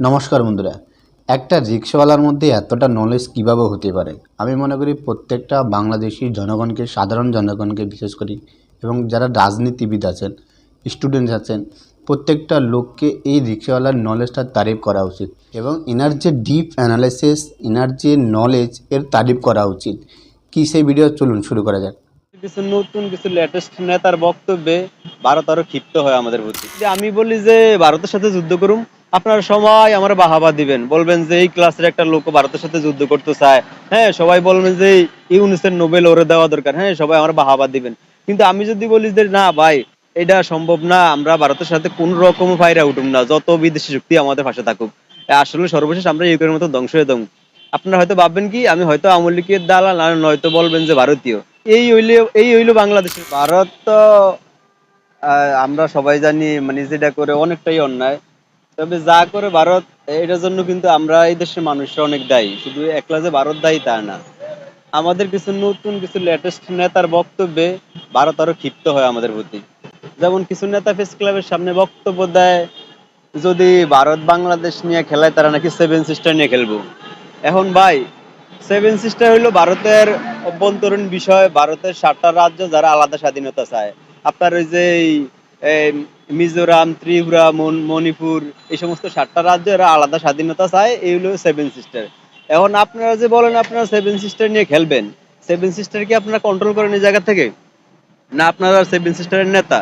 নমস্কার বন্ধুরা। একটা রিক্সাওয়ালার মধ্যে এতটা নলেজ কীভাবে হতে পারে? আমি মনে করি প্রত্যেকটা বাংলাদেশি জনগণকে সাধারণ জনগণকে বিশেষ করি এবং যারা রাজনীতিবিদ আছেন স্টুডেন্টস আছেন প্রত্যেকটা লোককে এই রিক্সাওয়ালার নলেজটা তারিফ করা উচিত। এবং এনার যে ডিপ অ্যানালাইসিস এনার যে নলেজ এর তারিফ করা উচিত। কি সেই ভিডিও চলুন শুরু করা যাক। কিছু নতুন কিছু লেটেস্ট নেতার বক্তব্যে ভারত আরও ক্ষিপ্ত হয় আমাদের প্রতি। যে আমি বলি যে ভারতের সাথে যুদ্ধ করুম আপনার সবাই আমার বাহাবা দিবেন। বলবেন যে, এই ক্লাসের একটা লোক ভারতের সাথে যুদ্ধ করতে চায়। হ্যাঁ সবাই বলবেন যে, ইউনিসের নোবেল ওরে দেওয়া দরকার। হ্যাঁ সবাই আমার বাহাবা দিবেন। কিন্তু আমি যদি বলি যে, না ভাই, এটা সম্ভব না, আমরা ভারতের সাথে কোন রকম ফাইরা উঠুম না, যত বিদেশি শক্তি আমাদের পাশে থাকুক। আসলে সর্বশেষ আমরা ইউক্রেনের মতো ধ্বংস হয়ে দেবো আপনারা হয়তো ভাববেন কি, আমি হয়তো আওয়ামী লীগের দালাল, আর নয়তো বলবেন যে, ভারতীয়। এই হইলে, এই হইল বাংলাদেশের ভারত তো আমরা সবাই জানি মানে যেটা করে অনেকটাই অন্যায়। তবে যা করে ভারত, এটার জন্য কিন্তু আমরা এই দেশের মানুষরা অনেক দায়ী। শুধু একলা যে ভারত দায়ী তা না। আমাদের কিছু নতুন কিছু লেটেস্ট নেতার বক্তব্যে ভারত আরও ক্ষিপ্ত হয় আমাদের প্রতি। যেমন কিছু নেতা প্রেস ক্লাবের সামনে বক্তব্য দেয়, যদি ভারত বাংলাদেশ নিয়ে খেলায় তারা নাকি সেভেন সিস্টার নিয়ে খেলব। এখন ভাই সেভেন সিস্টার হইল ভারতের অভ্যন্তরীণ বিষয়, ভারতের সাতটা রাজ্য যারা আলাদা স্বাধীনতা চায়। আপনার ওই যে মিজোরাম, ত্রিপুরা মণিপুর, এই সমস্ত সাতটা রাজ্য এরা আলাদা স্বাধীনতা চায়, এই হলো সেভেন সিস্টার এখন আপনারা যে বলেন আপনারা সেভেন সিস্টার নিয়ে খেলবেন সেভেন সিস্টার কি আপনারা কন্ট্রোল করেন এই জায়গা থেকে? না আপনারা সেভেন সিস্টারের নেতা?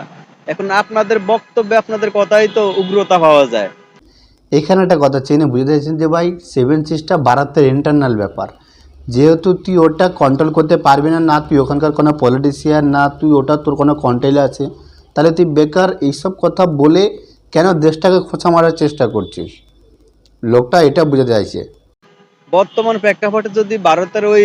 এখন আপনাদের বক্তব্যে আপনাদের কথাই তো উগ্রতা পাওয়া যায়। এখানে একটা কথা চেনে বুঝতে চাইছেন যে ভাই সেভেন সিস্টার ভারতের ইন্টারনাল ব্যাপার। যেহেতু তুই ওটা কন্ট্রোল করতে পারবি না না তুই ওখানকার কোনো পলিটিশিয়ান না তুই ওটা তোর কোনো কন্ট্রোলে আছে। তাহলে তুই বেকার এইসব কথা বলে কেন দেশটাকে খোঁচা মারার চেষ্টা করছিস? লোকটা এটা বুঝতে চাইছে বর্তমান প্রেক্ষাপটে যদি ভারতের ওই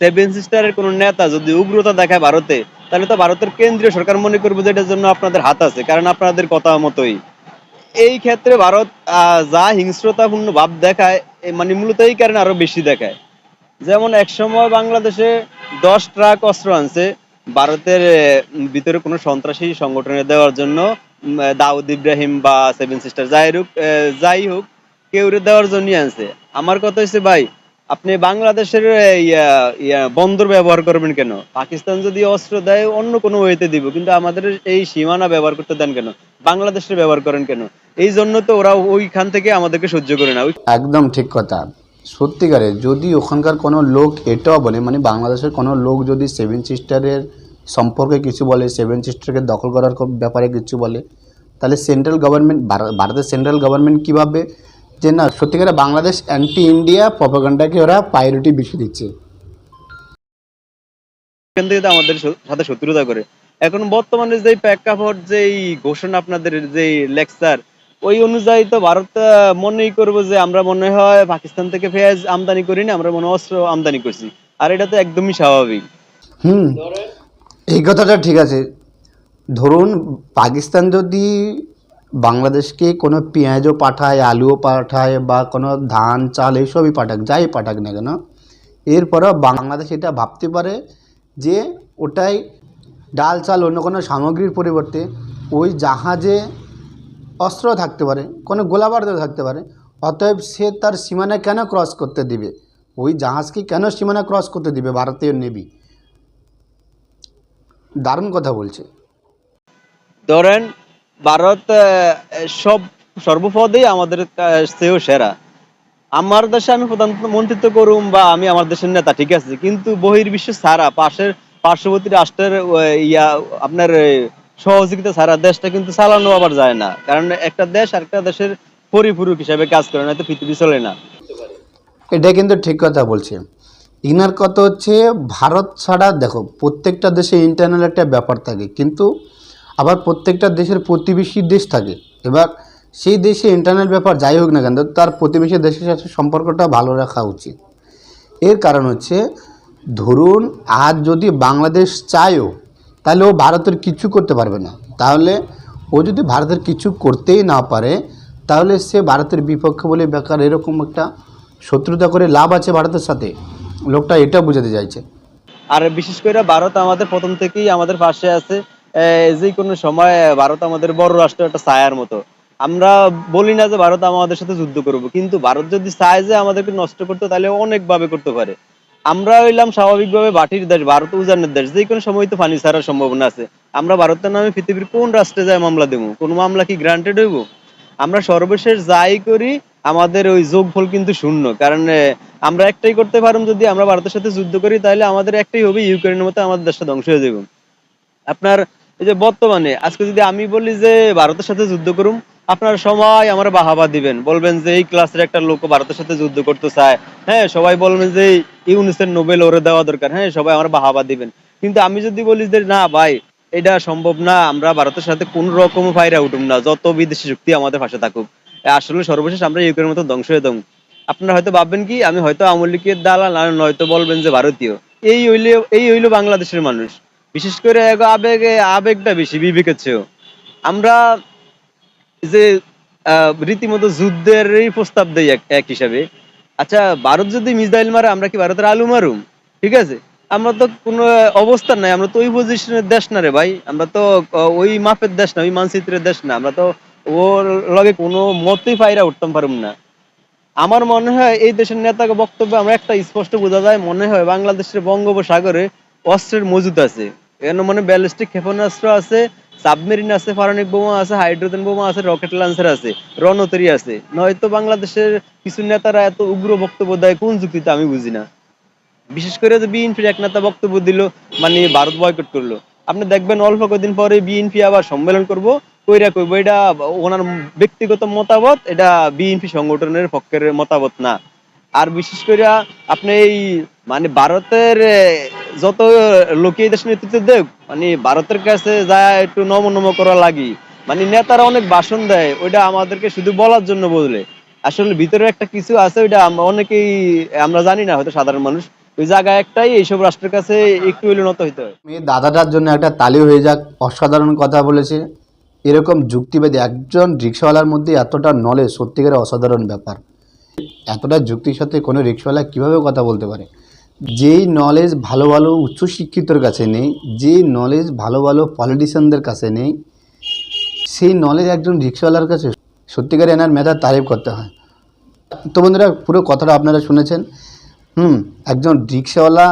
সেভেন সিস্টারের কোন নেতা যদি উগ্রতা দেখায় ভারতে, তাহলে তো ভারতের কেন্দ্রীয় সরকার মনে করবে যে এটার জন্য আপনাদের হাত আছে, কারণ আপনাদের কথা মতোই। এই ক্ষেত্রে ভারত যা হিংস্রতাপূর্ণ ভাব দেখায় মানে মূলত এই কারণে আরও বেশি দেখায়। যেমন একসময় বাংলাদেশে দশ ট্রাক অস্ত্র আনছে ভারতের ভিতরে কোনো সন্ত্রাসী সংগঠনে দেওয়ার জন্য দাউদ ইব্রাহিম বা সেভেন সিস্টার যাই হোক যাই হোক, কেউ দেওয়ার জন্যই আনছে। আমার কথা হচ্ছে ভাই, আপনি বাংলাদেশের বন্দর ব্যবহার করবেন কেন? পাকিস্তান যদি অস্ত্র দেয়, অন্য কোনো ওয়েতে দিব, কিন্তু আমাদের এই সীমানা ব্যবহার করতে দেন কেন? বাংলাদেশের ব্যবহার করেন কেন? এই জন্য তো ওরা ওইখান থেকে আমাদেরকে সহ্য করে না। একদম ঠিক কথা। সত্যিকারে যদি ওখানকার কোনো লোক এটাও বলে মানে বাংলাদেশের কোনো লোক যদি সেভেন সিস্টারের সম্পর্কে কিছু বলে সেভেন সিস্টারকে দখল করার ব্যাপারে কিছু বলে, তাহলে সেন্ট্রাল গভর্নমেন্ট ভারতের সেন্ট্রাল গভর্নমেন্ট কীভাবে যে না, সত্যিকারে বাংলাদেশ অ্যান্টি ইন্ডিয়া প্রপাগান্ডাকে ওরা প্রায়োরিটি বেশি দিচ্ছে। আমাদের সাথে শত্রুতা করে। এখন বর্তমানে যে প্রেক্ষাপট যে ঘোষণা আপনাদের যে লেকচার ওই অনুযায়ী তো ভারত মনেই করব যে আমরা মনে হয় পাকিস্তান থেকে পেঁয়াজ আমদানি করি না আমরা মনে হয় অস্ত্র আমদানি করছি। আর এটা তো একদমই স্বাভাবিক। হুম। এই কথাটা ঠিক আছে। ধরুন পাকিস্তান যদি বাংলাদেশকে কোনো পেঁয়াজও পাঠায় আলুও পাঠায় বা কোনো ধান চাল এইসবই পাঠাক যাই পাঠাক না কেন এরপরেও বাংলাদেশ এটা ভাবতে পারে যে ওটাই ডাল চাল অন্য কোনো সামগ্রীর পরিবর্তে ওই জাহাজে অস্ত্র থাকতে পারে, কোনো গোলাবারুদও থাকতে পারে। অতএব সে তার সীমানা কেন ক্রস করতে দিবে? ওই জাহাজকে কেন সীমানা ক্রস করতে দিবে? ভারতীয় নেভি দারুণ কথা বলছে। ধরেন, ভারত সব, সর্বপদেই আমাদের চেয়েও সেরা। আমার দেশে আমি প্রধানমন্ত্রিত্ব করুম বা আমি আমার দেশের নেতা, ঠিক আছে? কিন্তু বহির্বিশ্ব সারা পাশের পার্শ্ববর্তী রাষ্ট্রের ইয়া, আপনার সহযোগিতা ছাড়া দেশটা কিন্তু চালানো আবার যায় না। কারণ একটা দেশ আরেকটা দেশের পরিপূরক হিসাবে কাজ করে না তো পৃথিবী চলে না। এটা কিন্তু ঠিক কথা বলছে। ইনার কথা হচ্ছে, ভারত ছাড়া দেখো, প্রত্যেকটা দেশে ইন্টারনাল একটা ব্যাপার থাকে, কিন্তু আবার প্রত্যেকটা দেশের প্রতিবেশী দেশ থাকে। এবার সেই দেশে ইন্টারনাল ব্যাপার যাই হোক না কেন, তার প্রতিবেশী দেশের সাথে সম্পর্কটা ভালো রাখা উচিত। এর কারণ হচ্ছে, ধরুন, আজ যদি বাংলাদেশ চায়ও তাহলে ও ভারতের কিছু করতে পারবে না। তাহলে ও যদি ভারতের কিছু করতেই না পারে, তাহলে সে ভারতের বিপক্ষে বলে বেকার এরকম একটা শত্রুতা করে লাভ আছে ভারতের সাথে। লোকটা এটা বোঝাতে চাইছে। আর বিশেষ করে ভারত আমাদের প্রথম থেকেই আমাদের পাশে আছে। যে কোনো সময় ভারত আমাদের বড় রাষ্ট্র, একটা ছায়ার মতো। আমরা বলি না যে ভারত আমাদের সাথে যুদ্ধ করব, কিন্তু ভারত যদি চায় যে আমাদেরকে নষ্ট করতে, তাহলে অনেকভাবে করতে পারে। আমরা হইলাম স্বাভাবিকভাবে বাটির দেশ, ভারত উজানের দেশ। যে কোনো সময় তো পানি ছাড়ার সম্ভাবনা আছে। আমরা ভারতের নামে পৃথিবীর কোন রাষ্ট্রে যায় মামলা দেবো? কোন মামলা কি গ্রান্টেড হইব? আমরা সর্বশেষ যাই করি, আমাদের ওই যোগফল কিন্তু শূন্য। কারণ আমরা একটাই করতে পারুম যদি আমরা ভারতের সাথে যুদ্ধ করি, তাহলে আমাদের একটাই হবে ইউক্রেনের মতো আমাদের দেশটা ধ্বংস হয়ে যাবে। আপনার, এই যে বর্তমানে, আজকে যদি আমি বলি যে ভারতের সাথে যুদ্ধ করুম আপনার সময় আমার বাহাবা দিবেন। বলবেন যে, এই ক্লাসের একটা লোক ভারতের সাথে যুদ্ধ করতে চায়। হ্যাঁ সবাই বলবেন যে, ইউনিসের নোবেল ওরে দেওয়া দরকার। হ্যাঁ সবাই আমার বাহাবা দিবেন। কিন্তু আমি যদি বলি যে, না ভাই, এটা সম্ভব না, আমরা ভারতের সাথে কোন রকম ফাইরা উঠুম না, যত বিদেশি শক্তি আমাদের পাশে থাকুক। আসলে সর্বশেষ আমরা ইউক্রেনের মতো ধ্বংস হয়ে দেবো আপনারা হয়তো ভাববেন কি, আমি হয়তো আওয়ামী লীগের দালাল, আর নয়তো বলবেন যে, ভারতীয়। এই হইলে, এই হইল বাংলাদেশের মানুষ। বিশেষ করে আবেগে, আবেগটা বেশি, বিবেকের চেয়েও। আমরা যে রীতিমতো যুদ্ধের প্রস্তাব দেই এক হিসাবে। আচ্ছা ভারত যদি মিসাইল মারে, আমরা কি ভারতের আলু মারুম? ঠিক আছে? আমরা তো কোনো অবস্থান নাই, আমরা তো ওই পজিশনের দেশ না রে ভাই। আমরা তো ওই মাপের দেশ না, ওই মানচিত্রের দেশ না। আমরা তো ওর লগে কোনো মতেই ফাইরা উঠতাম পারুম না। আমার মনে হয় এই দেশের নেতাকে বক্তব্য আমরা একটা স্পষ্ট বোঝা যায়। মনে হয় বাংলাদেশের বঙ্গোপসাগরে অস্ত্রের মজুদ আছে। এখানে মনে ব্যালিস্টিক ক্ষেপণাস্ত্র আছে সাবমেরিন আছে পারমাণবিক বোমা আছে, হাইড্রোজেন বোমা আছে, রকেট লঞ্চার আছে রণতরী আছে। নয়তো বাংলাদেশের কিছু নেতারা এত উগ্র বক্তব্য দেয় কোন যুক্তিতে আমি বুঝি না। বিশেষ করে যে বিএনপির এক নেতা বক্তব্য দিল মানে ভারত বয়কট করল। আপনি দেখবেন অল্প কদিন পরে বিএনপি আবার সম্মেলন করব, কইরা কইব, এটা ওনার ব্যক্তিগত মতামত, এটা বিএনপি সংগঠনের পক্ষের মতামত না। আর বিশেষ করে আপনি এই মানে ভারতের যত লোকে দেশ নেতৃত্ব দেখ মানে ভারতের কাছে যা একটু নম নম করা লাগি। মানে নেতারা অনেক ভাষণ দেয়, ওইটা আমাদেরকে শুধু বলার জন্য বলে আসলে ভিতরে একটা কিছু আছে, ওইটা অনেকেই, আমরা জানি না, হয়তো সাধারণ মানুষ। ওই জায়গা একটাই, এইসব রাষ্ট্রের কাছে একটু হইলে নত হইতে হয়। মেয়ে দাদাটার জন্য একটা তালি হয়ে যাক, অসাধারণ কথা বলেছে। এরকম যুক্তিবাদী একজন রিক্সাওয়ালার মধ্যে এতটা নলেজ সত্যিকারের অসাধারণ ব্যাপার। এতটা যুক্তির সাথে কোনো রিক্সাওয়ালা কীভাবে কথা বলতে পারে? যেই নলেজ ভালো ভালো উচ্চশিক্ষিতর কাছে নেই যে নলেজ ভালো ভালো পলিটিশিয়ানদের কাছে নেই, সেই নলেজ একজন রিক্সাওয়ালার কাছে সত্যিকারে এনার মেধার তারিফ করতে হয়। তো বন্ধুরা, পুরো কথাটা আপনারা শুনেছেন। হুম, একজন রিক্সাওয়ালা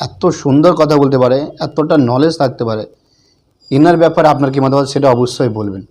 এত সুন্দর কথা বলতে পারে, এতটা নলেজ থাকতে পারে। এনার ব্যাপারে আপনার কি মতামত, সেটা অবশ্যই বলবেন।